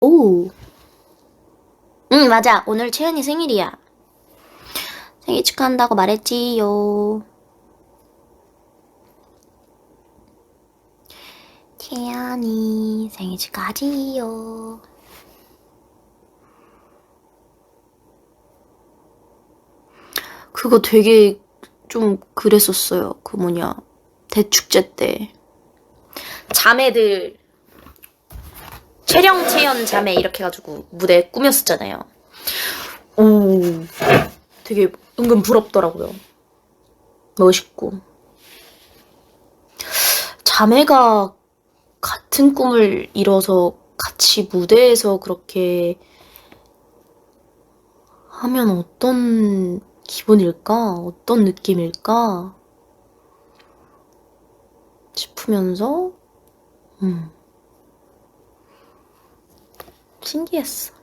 오. 응, 맞아. 오늘 채연이 생일이야. 생일 축하한다고 말했지요. 채연이 생일 축하지요. 그거 되게 좀 그랬었어요. 그 뭐냐. 대축제 때. 자매들 채연 자매 이렇게 해가지고 무대 꾸몄었잖아요. 오, 되게 은근 부럽더라고요. 멋있고. 자매가 같은 꿈을 이뤄서 같이 무대에서 그렇게 하면 어떤 기분일까? 어떤 느낌일까? 싶으면서, 음. 신기했어.